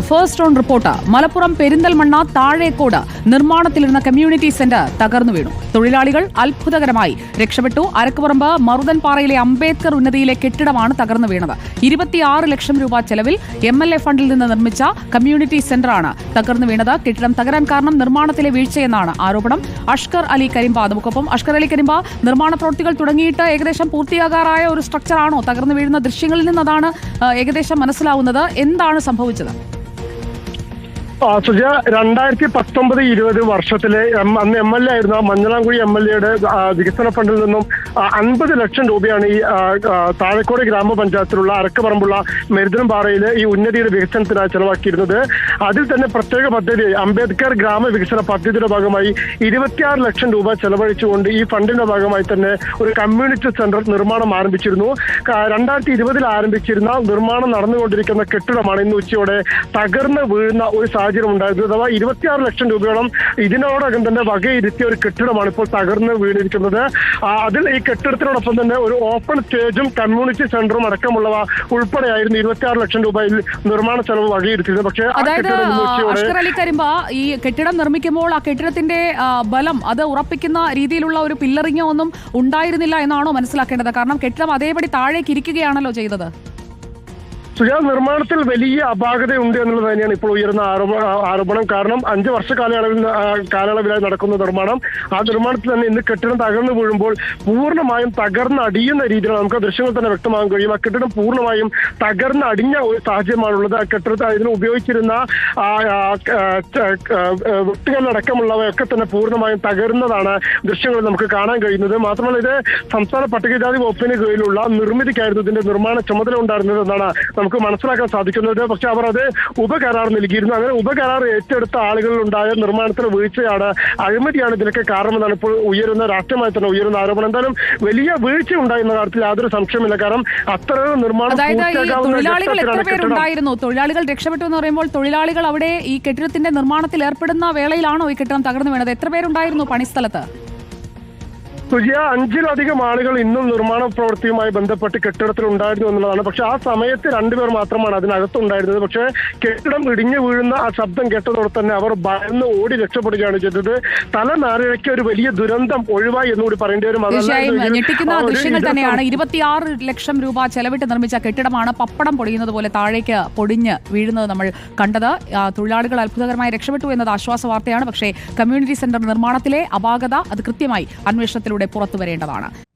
First round report Malappuram Perinthalmanna Thazhekode നിർമ്മാണത്തിലിരുന്ന community centre തകർന്നു വീണു. തൊഴിലാളികൾ അത്ഭുതകരമായി രക്ഷപ്പെട്ടു. അരക്കുപറമ്പ് മറുതൻപാറയിലെ അംബേദ്കർ ഉന്നതിയിലെ കെട്ടിടമാണ് തകർന്നു വീണത്. ഇരുപത്തിയാറ് ലക്ഷം രൂപ ചെലവിൽ എം എൽ എ ഫണ്ടിൽ നിന്ന് നിർമ്മിച്ച കമ്മ്യൂണിറ്റി സെന്ററാണ് തകർന്നു വീണത്. കെട്ടിടം തകരാൻ കാരണം നിർമ്മാണത്തിലെ വീഴ്ചയെന്നാണ് ആരോപണം. അഷ്കർ അലി കരിമ്പ നമുക്കൊപ്പം അഷ്കർ അലി കരിമ്പ നിർമ്മാണ പ്രവൃത്തികൾ തുടങ്ങിയിട്ട് ഏകദേശം പൂർത്തിയാകാറായ ഒരു സ്ട്രക്ചറാണോ തകർന്നു വീഴുന്ന ദൃശ്യങ്ങളിൽ നിന്നതാണ് ഏകദേശം മനസ്സിലാവുന്നത്. എന്താണ് സംഭവിച്ചത്? സുജ രണ്ടായിരത്തി പത്തൊമ്പത് ഇരുപത് വർഷത്തിലെ അന്ന് എം എൽ എ ആയിരുന്ന മഞ്ഞളാംകുഴി എം എൽ എയുടെ വികസന ഫണ്ടിൽ നിന്നും അൻപത് ലക്ഷം രൂപയാണ് ഈ താഴെക്കോട് ഗ്രാമപഞ്ചായത്തിലുള്ള പാറയിലെ മെരുതനംപാറയിലെ ഈ ഉന്നതിയുടെ വികസനത്തിനായി ചെലവാക്കിയിരുന്നത്. അതിൽ തന്നെ പ്രത്യേക പദ്ധതി അംബേദ്കർ ഗ്രാമ വികസന പദ്ധതിയുടെ ഭാഗമായി ഇരുപത്തിയാറ് ലക്ഷം രൂപ ചെലവഴിച്ചുകൊണ്ട് ഈ ഫണ്ടിന്റെ ഭാഗമായി തന്നെ ഒരു കമ്മ്യൂണിറ്റി സെന്റർ നിർമ്മാണം ആരംഭിച്ചിരുന്നു. രണ്ടായിരത്തി ഇരുപതിൽ ആരംഭിച്ചിരുന്ന നിർമ്മാണം നടന്നുകൊണ്ടിരിക്കുന്ന കെട്ടിടമാണ് ഇന്ന് ഉച്ചയോടെ തകർന്ന് വീഴുന്ന ഒരു സാഹചര്യം ഉണ്ടായത് അഥവാ ഇരുപത്തിയാറ് ലക്ഷം രൂപയോളം ഇതിനോടകം തന്നെ വകയിരുത്തിയ ഒരു കെട്ടിടമാണ് ഇപ്പോൾ തകർന്ന് വീണിരിക്കുന്നത്. അതിൽ ഈ കെട്ടിടത്തിനോടൊപ്പം തന്നെ ഒരു ഓപ്പൺ സ്റ്റേജും കമ്മ്യൂണിറ്റി സെന്ററും അടക്കമുള്ളവ ഉൾപ്പെടെയായിരുന്നു ഇരുപത്തിയാറ് ലക്ഷം രൂപയിൽ നിർമ്മാണ ചെലവ് വകയിരുത്തിയത് പക്ഷേ അതായത് ഈ കെട്ടിടം നിർമ്മിക്കുമ്പോൾ ആ കെട്ടിടത്തിന്റെ ബലം അത് ഉറപ്പിക്കുന്ന രീതിയിലുള്ള ഒരു പില്ലറിങ്ങോ ഒന്നും ഉണ്ടായിരുന്നില്ല എന്നാണോ മനസ്സിലാക്കേണ്ടത്? കാരണം കെട്ടിടം അതേപടി താഴേക്ക് ഇരിക്കുകയാണല്ലോ ചെയ്തത്. സുജാ നിർമ്മാണത്തിൽ വലിയ അപാകതയുണ്ട് എന്നുള്ളത് തന്നെയാണ് ഇപ്പോൾ ഉയർന്ന ആരോപ ആരോപണം. കാരണം അഞ്ച് വർഷ കാലയളവിൽ കാലയളവിലായി നടക്കുന്ന നിർമ്മാണം ആ നിർമ്മാണത്തിൽ തന്നെ ഇന്ന് കെട്ടിടം തകർന്നു വീഴുമ്പോൾ പൂർണമായും തകർന്ന് അടിയുന്ന രീതിയിൽ നമുക്ക് ദൃശ്യങ്ങൾ തന്നെ വ്യക്തമാകാൻ കഴിയും. ആ കെട്ടിടം പൂർണമായും തകർന്ന് അടിഞ്ഞ ഒരു സാഹചര്യമാണുള്ളത്. ആ കെട്ടിടത്തിൽ ഇതിന് ഉപയോഗിച്ചിരുന്ന ആ, ആ, ക- ച- ക- ആ, വൃത്തികളടക്കമുള്ളവയൊക്കെ തന്നെ പൂർണമായും തകരുന്നതാണ് ദൃശ്യങ്ങൾ നമുക്ക് കാണാൻ കഴിയുന്നത്. മാത്രമല്ല ഇത് സംസ്ഥാന പട്ടികജാതി വകുപ്പിന് കീഴിലുള്ള നിർമ്മിതിക്കായിരുന്നു ഇതിന്റെ നിർമ്മാണ ചുമതല ഉണ്ടായിരുന്നത് എന്നാണ് നമുക്ക് മനസ്സിലാക്കാൻ സാധിക്കുന്നത്. പക്ഷെ അവർ അത് ഉപകരാർ നൽകിയിരുന്നു അങ്ങനെ ഉപകരാർ ഏറ്റെടുത്ത ആളുകളിൽ ഉണ്ടായ നിർമ്മാണത്തിന് വീഴ്ചയാണ് അഴിമതിയാണ് ഇതിനൊക്കെ കാരണമെന്നാണ് ഇപ്പോൾ ഉയരുന്ന രാഷ്ട്രീയമായി തന്നെ ഉയരുന്ന ആരോപണം. എന്തായാലും വലിയ വീഴ്ച ഉണ്ടായി ഉണ്ടായിരുന്ന കാര്യത്തിൽ യാതൊരു സംശയമില്ല കാരണം അത്ര നിർമ്മാണം തൊഴിലാളികൾ എത്ര പേരുണ്ടായിരുന്നു? തൊഴിലാളികൾ രക്ഷപ്പെട്ടു എന്ന് പറയുമ്പോൾ തൊഴിലാളികൾ അവിടെ ഈ കെട്ടിടത്തിന്റെ നിർമ്മാണത്തിൽ ഏർപ്പെടുന്ന വേളയിലാണോ ഈ കെട്ടിടം തകർന്നു വീണത്? എത്ര പേരുണ്ടായിരുന്നു പണിസ്ഥലത്ത്? സുജിയ അഞ്ചിലധികം ആളുകൾ ഇന്നും നിർമ്മാണ പ്രവൃത്തിയുമായി ബന്ധപ്പെട്ട് കെട്ടിടത്തിൽ ഉണ്ടായിരുന്നു എന്നുള്ളതാണ്. പക്ഷെ ആ സമയത്ത് രണ്ടുപേർ മാത്രമാണ് അതിനകത്തുണ്ടായിരുന്നത്. പക്ഷേ കെട്ടിടം ഇടിഞ്ഞു വീഴുന്ന ആ ശബ്ദം കേട്ടതോടെ തന്നെ അവർ ഭയന്ന് ഓടി രക്ഷപ്പെടുകയാണ് ചെയ്തത്. തല നാരിഴയ്ക്ക് ഒരു വലിയ ദുരന്തം ഒഴിവായി എന്നുകൂടി പറയേണ്ടി വരും. ഞെട്ടിക്കുന്ന ദൃശ്യങ്ങൾ തന്നെയാണ്. ഇരുപത്തിയാറ് ലക്ഷം രൂപ ചെലവിട്ട് നിർമ്മിച്ച കെട്ടിടമാണ് പപ്പടം പൊടിയുന്നത് പോലെ താഴേക്ക് പൊടിഞ്ഞ് വീഴുന്നത് നമ്മൾ കണ്ടത്. തൊഴിലാളികൾ അത്ഭുതകരമായി രക്ഷപ്പെട്ടു എന്നത് ആശ്വാസ വാർത്തയാണ്. പക്ഷേ കമ്മ്യൂണിറ്റി സെന്റർ നിർമ്മാണത്തിലെ അപാകത അത് കൃത്യമായി അന്വേഷണത്തിലൂടെ പുറത്തു വരേണ്ടതാണ്